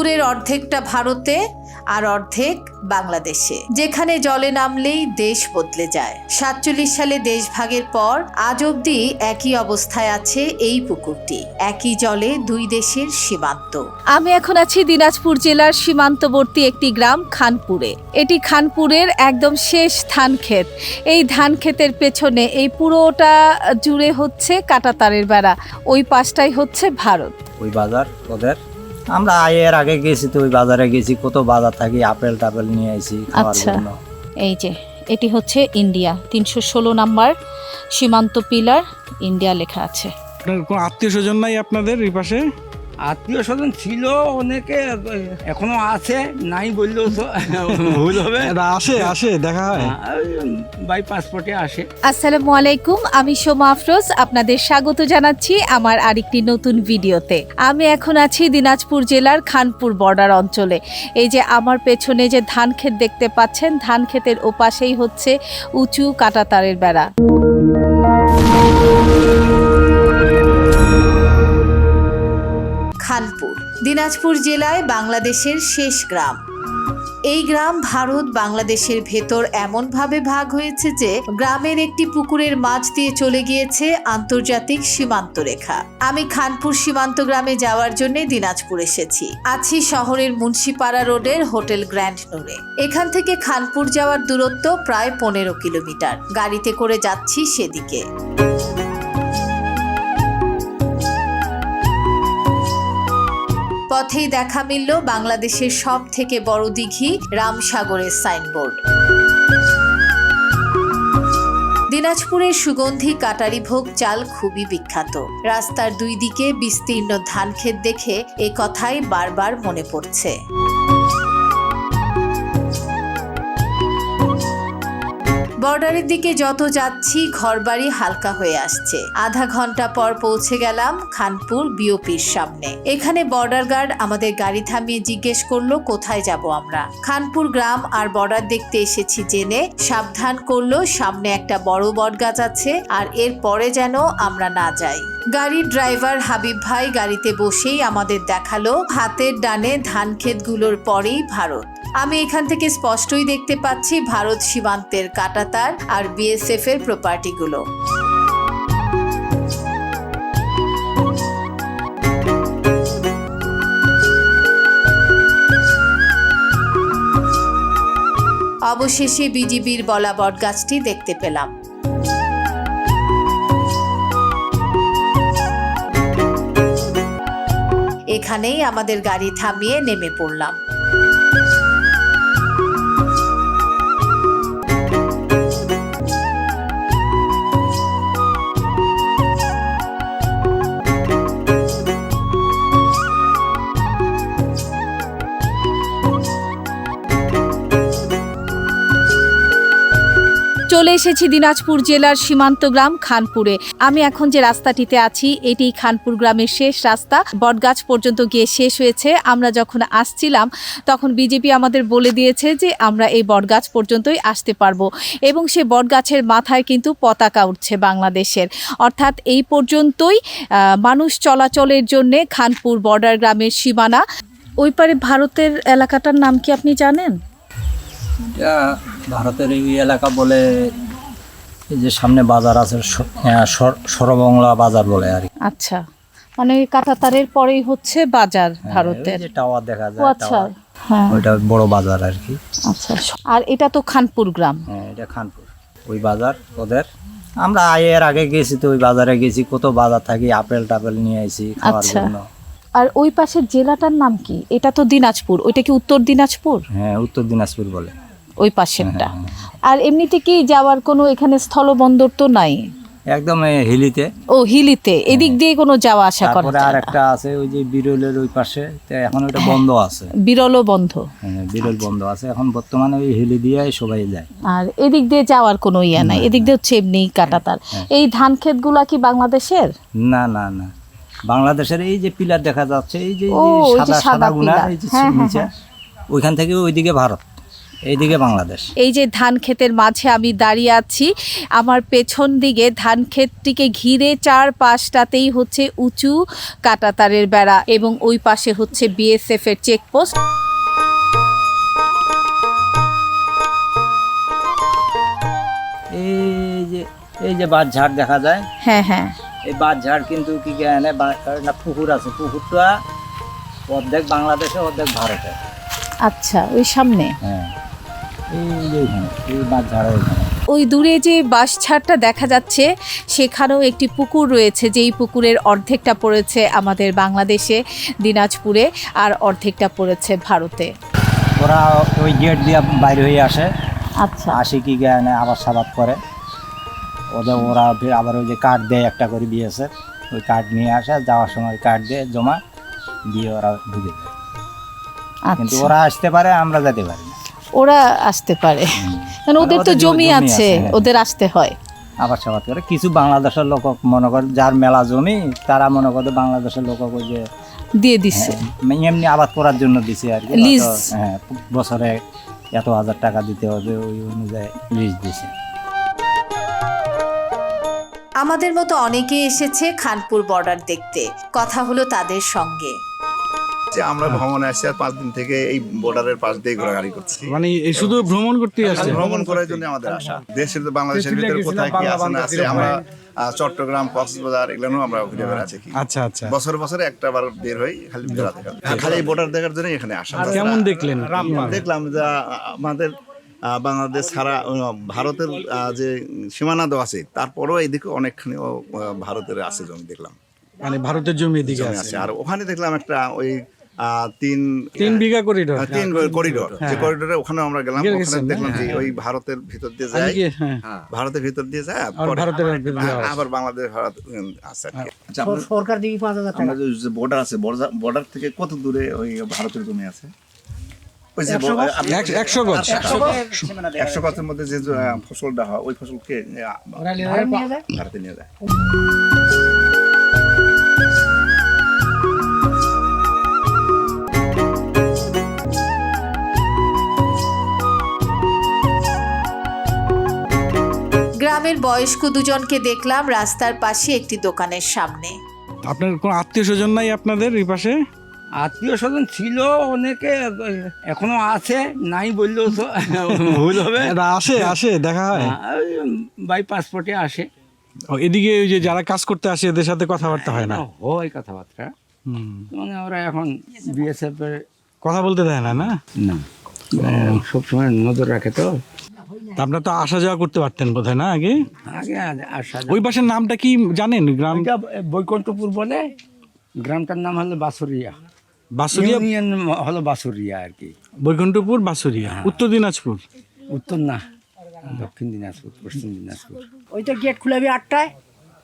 পুকুরের অর্ধেকটা ভারতে আর অর্ধেক বাংলাদেশে যেখানে জলে নামলেই দেশ বদলে যায়। সাতচল্লিশ সালে দেশ ভাগের পর আজ অবধি একই অবস্থায় আছে এই পুকুরটি। একই জলে দুই দেশের সীমান্ত। আমি এখন আছি দিনাজপুর জেলার সীমান্তবর্তী একটি গ্রাম খানপুরে। এটি খানপুরের একদম শেষ ধান ক্ষেত। এই ধান ক্ষেতের পেছনে এই পুরোটা জুড়ে হচ্ছে কাটাতারের বেড়া। ওই পাশটাই হচ্ছে ভারত। ওই বাজার ওদের আমরা এর আগে গেছি তো ওই বাজারে গেছি কত বাজার থাকি আপেল টাপেল নিয়ে আসি খাওয়ার আচ্ছা। জন্য। এই যে এটি হচ্ছে ইন্ডিয়া তিনশো ষোলো নাম্বার সীমান্ত পিলার ইন্ডিয়া লেখা আছে। আপনার কোনো আত্মীয় স্বজন নাই আপনাদের এই পাশে? আত্মীয় স্বজন ছিল অনেকে এখনও আছে নাই বললেও তো ভুল হবে। আসে আসে দেখা হয়। বাই পাসপোর্টে আসে। আসসালামু আলাইকুম আমি সোমা আফরোজ আপনাদের স্বাগত জানাচ্ছি আমার আরেকটি নতুন ভিডিওতে। আমি এখন আছি দিনাজপুর জেলার খানপুর বর্ডার অঞ্চলে। এই যে আমার পেছনে যে ধান ক্ষেত দেখতে পাচ্ছেন ধান ক্ষেতের ওপাশেই হচ্ছে উঁচু কাটাতারের বেড়া। দিনাজপুর জেলায় বাংলাদেশের শেষ গ্রাম। এই গ্রাম ভারত বাংলাদেশের ভেতর এমনভাবে ভাগ হয়েছে যে, গ্রামের একটি পুকুরের মাছ দিয়ে চলে গিয়েছে আন্তর্জাতিক সীমান্ত রেখা। আমি খানপুর সীমান্ত গ্রামে যাওয়ার জন্য দিনাজপুর এসেছি। আছি শহরের মুন্সিপাড়া রোডের হোটেল গ্র্যান্ড নোরে। এখান থেকে খানপুর যাওয়ার দূরত্ব প্রায় পনেরো কিলোমিটার। গাড়িতে করে যাচ্ছি সেদিকে। পথেই দেখা মিলল বাংলাদেশের সব থেকে বড় দিঘি রামসাগরের সাইনবোর্ড। দিনাজপুরের সুগন্ধি কাটারি ভোগ চাল খুবই বিখ্যাত। রাস্তার দুই দিকে বিস্তীর্ণ ধান ক্ষেত দেখে এ কথাই বারবার মনে পড়ছে। বর্ডারের দিকে যত যাচ্ছি, ঘরবাড়ি হালকা হয়ে আসছে। আধা ঘণ্টা পর পৌঁছে গেলাম খানপুর বিওপির সামনে। এখানে বর্ডার গার্ড আমাদের গাড়ি থামিয়ে জিজ্ঞেস করল, কোথায় যাব আমরা? খানপুর গ্রাম আর বর্ডার দেখতে এসেছি জেনে সাবধান করল, সামনে একটা বড় বটগাছ আছে আর এর পরে যেন আমরা না যাই। গাড়ির ড্রাইভার হাবিব ভাই গাড়িতে বসেই আমাদের দেখাল, হাতের ডানে ধান ক্ষেতগুলোর পরেই ভারত। আমি এখান থেকে স্পষ্টই দেখতে পাচ্ছি ভারত সীমান্তের কাটাতার আর বিএসএফ এর প্রপার্টিগুলো অবশেষে বিজিবির বলা বটগাছটি দেখতে পেলাম। এখানেই আমাদের গাড়ি থামিয়ে নেমে পড়লাম। চলে এসেছি দিনাজপুর জেলার সীমান্ত গ্রাম খানপুরে। আমি এখন যে রাস্তাটিতে আছি এটি খানপুর গ্রামের শেষ রাস্তা। বটগাছ পর্যন্ত গিয়ে শেষ হয়েছে। আমরা যখন আসছিলাম, তখন বিজেপি আমাদের বলে দিয়েছে যে আমরা এই বটগাছ পর্যন্তই আসতে পারব এবং সে বটগাছের মাথায় কিন্তু পতাকা উঠছে বাংলাদেশের। অর্থাৎ এই পর্যন্তই মানুষ চলাচলের জন্যে খানপুর বর্ডার গ্রামের সীমানা। ওই পারে ভারতের এলাকাটার নাম কি আপনি জানেন? এটা ভারতের এই এলাকা বলে এই যে সামনে বাজার আছে সর- সরবংলা বাজার বলে আর আচ্ছা মানে কাঁটাতারের পরেই হচ্ছে বাজার হ্যাঁ, ভারতের। টাওয়ার দেখা যায় আচ্ছা হ্যাঁ। ওইটা বড় বাজার আর কি। আচ্ছা আর এটা তো খানপুর গ্রাম। হ্যাঁ এটা খানপুর। ওই বাজার ওদের। আমরা এর আগে গেছি তো ওই বাজারে গেছি কত বাজার থাকি আপেল টাপেল নিয়ে আসি খাওয়ার আচ্ছা। জন্য। আর ওই পাশের জেলাটার নাম কি? এটা তো দিনাজপুর। ওইটা কি উত্তর দিনাজপুর? হ্যাঁ উত্তর দিনাজপুর বলে। ওই পাশেরটা। হ্যাঁ, আর এমনিতে কি যাওয়ার কোনো এখানে স্থলবন্দর তো নাই? একদম হিলিতে। ও হিলিতে। এদিক দিয়ে কোনো যাওয়া আসা করা তারপরে আর একটা আছে ওই যে বিরলের ওই পাশে। তো এখন ওইটা বন্ধ আছে। বিরলও বন্ধ। হ্যাঁ বিরল বন্ধ আছে। এখন বর্তমানে ওই হিলি দিয়ে সবাই যায়। আর এদিক দিয়ে যাওয়ার কোনো ইয়ে নাই। এদিক দিয়ে হচ্ছে এমনি কাটাতার হ্যাঁ। এই ধান ক্ষেতগুলা কি বাংলাদেশের? না না না। বাংলাদেশের এই যে পিলার দেখা যাচ্ছে এই যে সাদা সাদা পিলার। এই যে হ্যাঁ, হ্যাঁ, ওইখান থেকে ওইদিকে ভারত। এইদিকে বাংলাদেশ। এই যে ধান ক্ষেতের মাঝে আমি দাঁড়িয়ে আছি আমার পেছন দিকে ধান ক্ষেতটিকে ঘিরে চার পাশটাতেই হচ্ছে উঁচু কাটাতারের বেড়া এবং ওই পাশে হচ্ছে বিএসএফ এর চেকপোস্ট এই যে এই যে বাঁধ ঝাড় দেখা যায়? হ্যাঁ হ্যাঁ। এই বাঁধ ঝাড় কিন্তু কি এনে না পুকুর আছে। পুকুরটা অর্ধেক বাংলাদেশে অর্ধেক ভারতে। আচ্ছা ওই সামনে? হ্যাঁ। এই যে এইখানে এই বাঁধ ঝাড়ের এইখানে ওই দূরে যে বাঁশঝাড়টা দেখা যাচ্ছে সেখানেও একটি পুকুর রয়েছে যেই পুকুরের অর্ধেকটা পড়েছে আমাদের বাংলাদেশে দিনাজপুরে আর অর্ধেকটা পড়েছে ভারতে। ওরা ওই গেট দিয়ে বাইরে হয়ে আসে। আচ্ছা। আসি কি জ্ঞানে আবার সাবাদ করে। ওদের ওরা আবার ওই যে কার্ড দেয় একটা করে বিয়েছে ওই কার্ড নিয়ে আসে যাওয়ার সময় কার্ড দিয়ে জমা দিয়ে ওরা ঢুকে যায়। কিন্তু আচ্ছা। ওরা আসতে পারে আমরা যেতে পারি ওরা আসতে পারে। কারণ ওদের তো জমি আছে হ্যাঁ। ওদের আসতে হয়। আবার সাবাদ করে। কিছু বাংলাদেশের লোক মনে করে যার মেলা জমি তারা মনে করে বাংলাদেশের লোক ওই যে দিয়ে দিচ্ছে হ্যাঁ, এমনি আবাদ করার জন্য দিছে আর কি। হ্যাঁ বছরে এত হাজার টাকা দিতে হবে ওই অনুযায়ী লিজ দিছে। আমাদের মতো অনেকেই এসেছে খানপুর বর্ডার দেখতে। কথা হলো তাদের সঙ্গে। যে আমরা ভ্রমণে আসছি আর পাঁচ দিন থেকে এই বর্ডারের পাশ দিয়ে ঘোরাঘুরি করছি। মানে এই শুধু ভ্রমণ করতেই আসছে ভ্রমণ করার জন্য আমাদের আসা দেশের তো বাংলাদেশের ভিতরে কোথায় কি আছে না আছে আমরা চট্টগ্রাম কক্সবাজার এগুলো আমরা ঘুরে বেড়াচ্ছি আচ্ছা আচ্ছা। বছরে বছরে একটা বার বের হই খালি বেড়াতে খালি। বর্ডার দেখার জন্য এখানে আসা। কেমন দেখলেন? দেখলাম যে আমাদের বাংলাদেশ ছাড়া ভারতের যে সীমানা দেওয়া আছে তারপরেও এইদিকে অনেকখানি ভারতের আছে জমি দেখলাম। মানে ভারতের জমি এদিকে আছে। আর ওখানে দেখলাম একটা ওই তিন তিন বিঘা করিডোর। তিন করিডোর। যে করিডোরে ওখানে আমরা গেলাম ওখানে দেখলাম যে ওই ভারতের ভিতর দিয়ে যায় হ্যাঁ। ভারতের ভিতর দিয়ে যায় ভারতের ভিতর দিয়ে আ- আসে। আবার বাংলাদেশ ভারত আছে সরকার দিবি পাঁচ হাজার টাকা? আমরা যে বর্ডার আছে বর্ডার থেকে কত দূরে ওই ভারতের জমি আছে? ওই একশো গজ? একশো- গজের মধ্যে যে ফসলটা হয় ওই ফসলকে ভারতে নিয়ে যায়। গ্রামের বয়স্ক দুজনকে দেখলাম রাস্তার পাশে একটি দোকানের সামনে। আপনার কোন আত্মীয় স্বজন নাই আপনাদের এই পাশে? আত্মীয় স্বজন ছিল অনেকে এখনও আছে নাই বললেও তো ভুল হবে। আসে আসে দেখা হয়। বাই পাসপোর্টে আসে। ও, এদিকে ওই যে যারা কাজ করতে আসে এদের সাথে কথাবার্তা হয় না? হয় কথাবার্তা। মানে ওরা এখন বিএসএফ এর কথা বলতে দেয় না না? সবসময় নজর রাখে তা। আপনারা তো আসা যাওয়া করতে পারতেন বোধহয় না আগে? আগে আসা ওই পাশের নামটা কি জানেন গ্রামটা বৈকুণ্ঠপুর বলে। গ্রামটার নাম হলো বাসুরিয়া। বাসুরিয়া? ইউনিয়ন হলো বাসুরিয়া আর কি। বৈকুণ্ঠপুর বাসুরিয়া। উত্তর দিনাজপুর? উত্তর না দক্ষিণ দিনাজপুর পশ্চিম দিনাজপুর। ওই তো গেট খুলাবি আটটায়।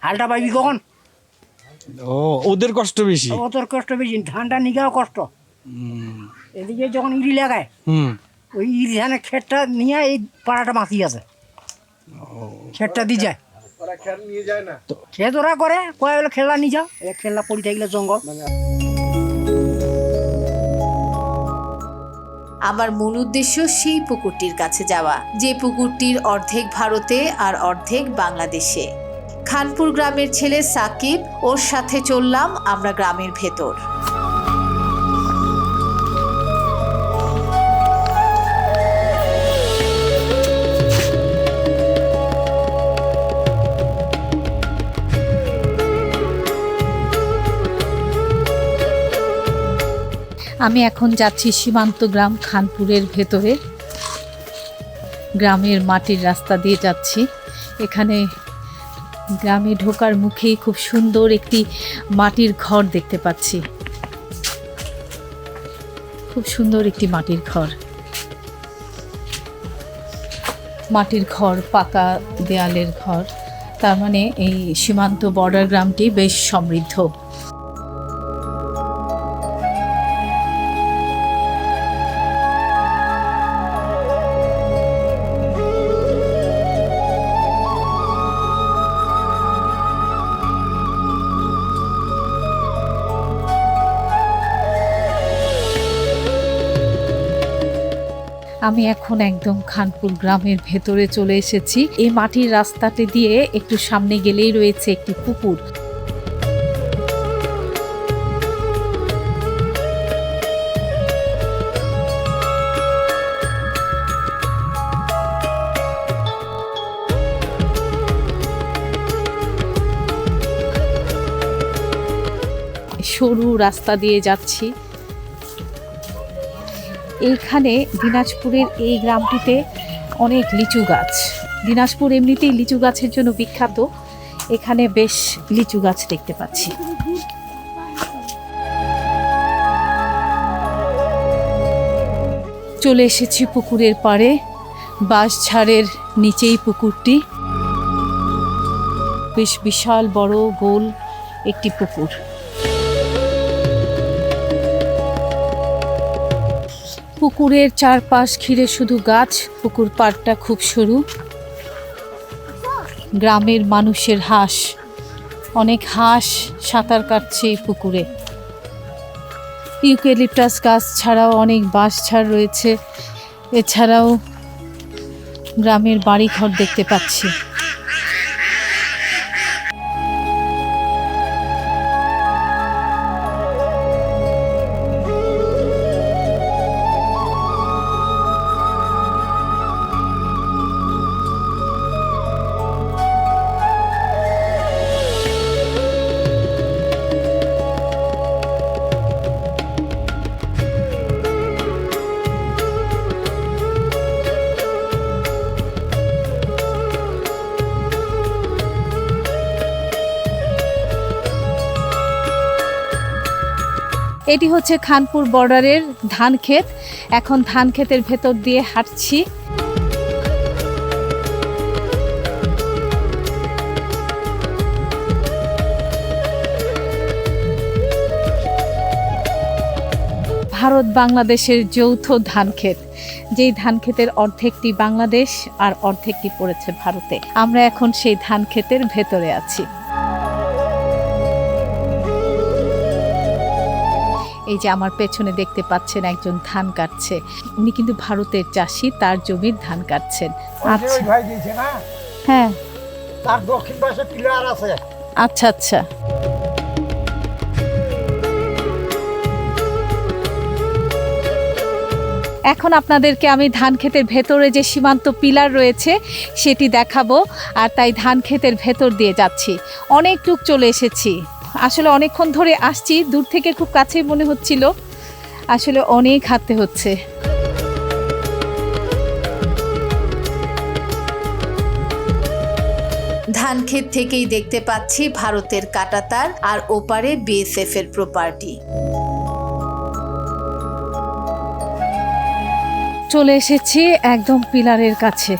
হালটা পাইবি কখন? ও ওদের কষ্ট বেশি। ও তোর কষ্ট বেশি ধানটা নিগাও কষ্ট। এদিকে যখন ইরি লাগায় হুম। ওই ইরি ধানের ক্ষেতটা নিয়ে এই পাড়াটা মাতি আছে। ক্ষেতটা দিয়ে যায়। খেত ওরা করে, কয় বলে খেলা নিয়ে যাও। এ খেলা পড়ি থাকলে জঙ্গল। আমার মূল উদ্দেশ্য সেই পুকুরটির কাছে যাওয়া, যে পুকুরটির অর্ধেক ভারতে আর অর্ধেক বাংলাদেশে। খানপুর গ্রামের ছেলে সাকিব, ওর সাথে চললাম আমরা গ্রামের ভেতর। আমি এখন যাচ্ছি সীমান্ত গ্রাম খানপুরের ভেতরে। গ্রামের মাটির রাস্তা দিয়ে যাচ্ছি। এখানে গ্রামে ঢোকার মুখেই খুব সুন্দর একটি মাটির ঘর দেখতে পাচ্ছি। খুব সুন্দর একটি মাটির ঘর। মাটির ঘর পাকা দেয়ালের ঘর। তার মানে এই সীমান্ত বর্ডার গ্রামটি বেশ সমৃদ্ধ। আমি এখন একদম খানপুর গ্রামের ভেতরে চলে এসেছি। এই মাটির রাস্তাটি দিয়ে একটু সামনে গেলেই রয়েছে একটি পুকুর। সরু রাস্তা দিয়ে যাচ্ছি। এইখানে দিনাজপুরের এই গ্রামটিতে অনেক লিচু গাছ। দিনাজপুর এমনিতেই লিচু গাছের জন্য বিখ্যাত। এখানে বেশ লিচু গাছ দেখতে পাচ্ছি। চলে এসেছি পুকুরের পাড়ে। বাঁশঝাড়ের নিচেই পুকুরটি। বেশ বিশাল বড় গোল একটি পুকুর। পুকুরের চারপাশ ঘিরে শুধু গাছ, পুকুর পাড়টা খুব সরু। গ্রামের মানুষের হাঁস, অনেক হাঁস সাঁতার কাটছে এই পুকুরে। ইউকেলিপটাস গাছ ছাড়াও অনেক বাঁশঝাড় রয়েছে। এছাড়াও গ্রামের বাড়িঘর দেখতে পাচ্ছি। এটি হচ্ছে খানপুর বর্ডারের ধান ক্ষেত। এখন ধান ক্ষেতের ভেতর দিয়ে হাঁটছি। ভারত বাংলাদেশের যৌথ ধান ক্ষেত। যেই ধান ক্ষেতের অর্ধেকটি বাংলাদেশ আর অর্ধেকটি পড়েছে ভারতে। আমরা এখন সেই ধান ক্ষেতের ভেতরে আছি। এই যে আমার পেছনে দেখতে পাচ্ছেন একজন ধান কাটছে। উনি কিন্তু ভারতের চাষি তার জমির ধান কাটছেন। আচ্ছা। ভাই দিয়েছে না? হ্যাঁ। তার দক্ষিণ পাশে পিলার আছে। আচ্ছা আচ্ছা। এখন আপনাদেরকে আমি ধান ক্ষেতের ভেতরে যে সীমান্ত পিলার রয়েছে সেটি দেখাবো। আর তাই ধান ক্ষেতের ভেতর দিয়ে যাচ্ছি। অনেক টুক চলে এসেছি। আসলে অনেকক্ষণ ধরে আসছি দূর থেকে খুব কাছেই মনে হচ্ছিল। আসলে অনেক হাঁটতে হচ্ছে। ধান ক্ষেত থেকেই দেখতে পাচ্ছি ভারতের কাটাতার আর ওপারে বিএসএফ এর প্রপার্টি চলে এসেছি একদম পিলারের কাছে।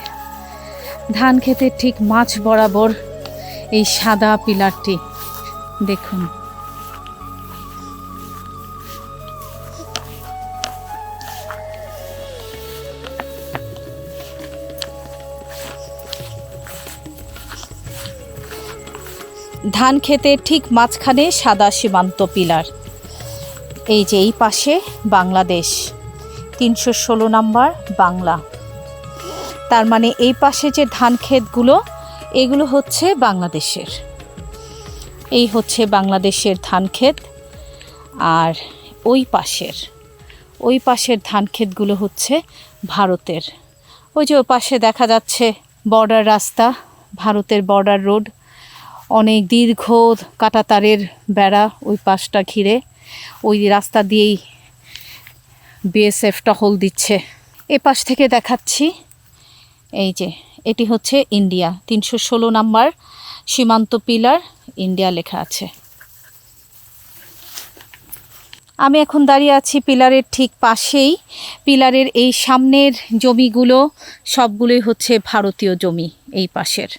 ধান খেতে ঠিক মাছ বরাবর এই সাদা পিলারটি। দেখুন। ধান খেতে ঠিক মাঝখানে সাদা সীমান্ত পিলার। এই যে এই পাশে বাংলাদেশ, তিনশো ষোলো নাম্বার বাংলা। তার মানে এই পাশে যে ধান ক্ষেতগুলো, এগুলো হচ্ছে বাংলাদেশের। এই হচ্ছে বাংলাদেশের ধান ক্ষেত আর ওই পাশের ওই পাশের ধান ক্ষেতগুলো হচ্ছে ভারতের। ওই যে ওই পাশে দেখা যাচ্ছে বর্ডার রাস্তা, ভারতের বর্ডার রোড। অনেক দীর্ঘ কাটাতারের বেড়া ওই পাশটা ঘিরে। ওই রাস্তা দিয়েই বিএসএফ টহল দিচ্ছে। এ পাশ থেকে দেখাচ্ছি। এই যে, এটি হচ্ছে ইন্ডিয়া, তিনশো ষোলো নাম্বার সীমান্ত পিলার, ইন্ডিয়া লেখা আছে। আমি এখন দাঁড়িয়ে আছি পিলারের ঠিক পাশেই। পিলারের এই সামনের জমিগুলো সবগুলোই হচ্ছে ভারতীয় জমি এই পাশের।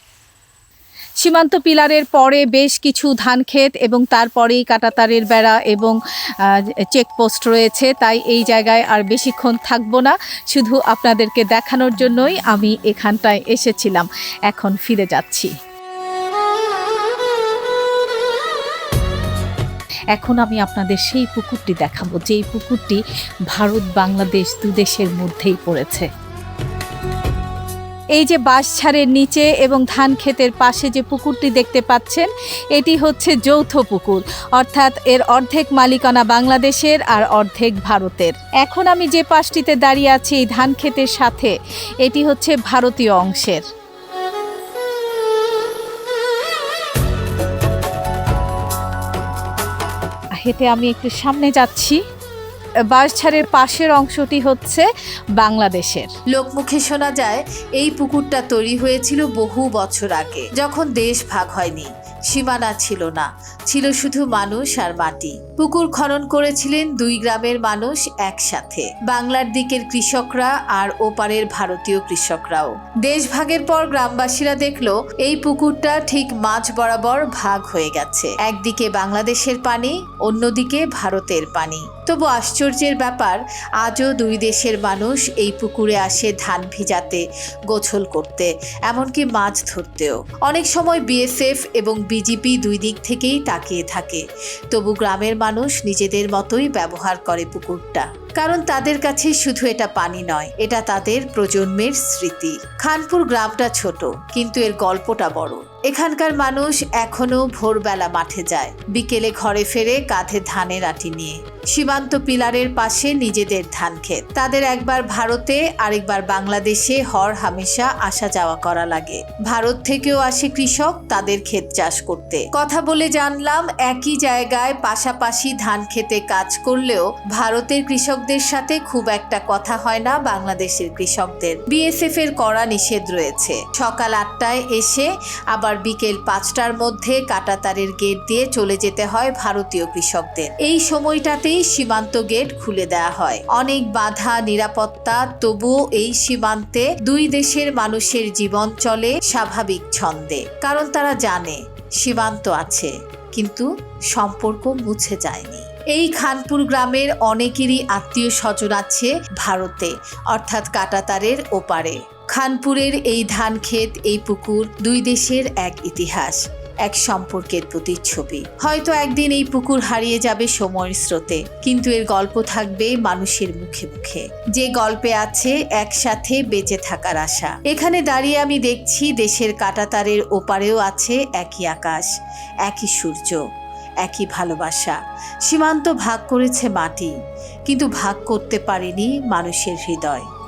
সীমান্ত পিলারের পরে বেশ কিছু ধান ক্ষেত এবং তারপরেই কাটাতারের বেড়া এবং চেকপোস্ট রয়েছে, তাই এই জায়গায় আর বেশিক্ষণ থাকব না। শুধু আপনাদেরকে দেখানোর জন্যই আমি এখানটায় এসেছিলাম। এখন ফিরে যাচ্ছি। এখন আমি আপনাদের সেই পুকুরটি দেখাবো, যেই পুকুরটি ভারত, বাংলাদেশ দু দেশের মধ্যেই পড়েছে। এই যে বাঁশঝাড়ের নিচে এবং ধান ক্ষেতের পাশে যে পুকুরটি দেখতে পাচ্ছেন, এটি হচ্ছে যৌথ পুকুর। অর্থাৎ এর অর্ধেক মালিকানা বাংলাদেশের আর অর্ধেক ভারতের। এখন আমি যে পাশটিতে দাঁড়িয়ে আছি এই ধান ক্ষেতের সাথে, এটি হচ্ছে ভারতীয় অংশের। হেঁটে আমি একটু সামনে যাচ্ছি। বাঁশঝাড়ের পাশের অংশটি হচ্ছে বাংলাদেশের। লোকমুখে শোনা যায়, এই পুকুরটা তৈরি হয়েছিল বহু বছর আগে, যখন দেশ ভাগ হয়নি। সীমানা ছিল না। ছিল শুধু মানুষ আর মাটি। পুকুর খনন করেছিলেন দুই গ্রামের মানুষ একসাথে। বাংলার দিকের কৃষকরা আর ওপারের ভারতীয় কৃষকরাও। দেশভাগের পর গ্রামবাসীরা দেখল, এই পুকুরটা ঠিক মাঝ বরাবর ভাগ হয়ে গেছে। একদিকে বাংলাদেশের পানি, অন্যদিকে ভারতের পানি। তবু আশ্চর্যের ব্যাপার, আজও দুই দেশের মানুষ এই পুকুরে আসে ধান ভিজাতে, গোছল করতে, এমনকি মাছ ধরতেও। অনেক সময় বিএসএফ এবং বিজেপি দুই দিক থেকেই তাকিয়ে থাকে। তবু গ্রামের মানুষ নিজেদের মতোই ব্যবহার করে পুকুরটা। কারণ তাদের কাছে শুধু এটা পানি নয়, এটা তাদের প্রজন্মের স্মৃতি। খানপুর গ্রামটা ছোট, কিন্তু এর গল্পটা বড়। এখানকার মানুষ এখনও ভোরবেলা মাঠে যায়, বিকেলে ঘরে ফেরে কাঁধে ধানের আটি নিয়ে। সীমান্ত পিলারের পাশে নিজেদের ধান ক্ষেত তাদের একবার ভারতে, আরেকবার বাংলাদেশে হর হামেশা আসা যাওয়া করা লাগে। ভারত থেকেও আসে কৃষক তাদের ক্ষেত চাষ করতে। কথা বলে জানলাম, একই জায়গায় পাশাপাশি ধান খেতে কাজ করলেও ভারতের কৃষকদের সাথে খুব একটা কথা হয় না বাংলাদেশের কৃষকদের। বিএসএফ এর কড়া নিষেধ রয়েছে। সকাল আটটায় এসে আবার বিকেল পাঁচটার মধ্যে কাটাতারের গেট দিয়ে চলে যেতে হয় ভারতীয় কৃষকদের। এই সময়টাতেই সীমান্ত গেট খুলে দেওয়া হয়। অনেক বাধা, নিরাপত্তা, তবুও এই সীমান্তে দুই দেশের মানুষের জীবন চলে স্বাভাবিক ছন্দে। কারণ তারা জানে, সীমান্ত আছে, কিন্তু সম্পর্ক মুছে যায়নি। এই খানপুর গ্রামের অনেকেরই আত্মীয় স্বজন আছে ভারতে, অর্থাৎ কাটাতারের ওপারে। খানপুরের এই ধান ক্ষেত এই পুকুর দুই দেশের এক ইতিহাস। এক সম্পর্কের প্রতিচ্ছবি। হয়তো একদিন এই পুকুর হারিয়ে যাবে সময়ের স্রোতে, কিন্তু এর গল্প থাকবে মানুষের মুখে মুখে। যে গল্পে আছে, একসাথে বেঁচে থাকার আশা। এখানে দাঁড়িয়ে আমি দেখছি দেশের কাটাতারের ওপারেও আছে একই আকাশ, একই সূর্য, একই ভালোবাসা। সীমান্ত ভাগ করেছে মাটি, কিন্তু ভাগ করতে পারেনি মানুষের হৃদয়।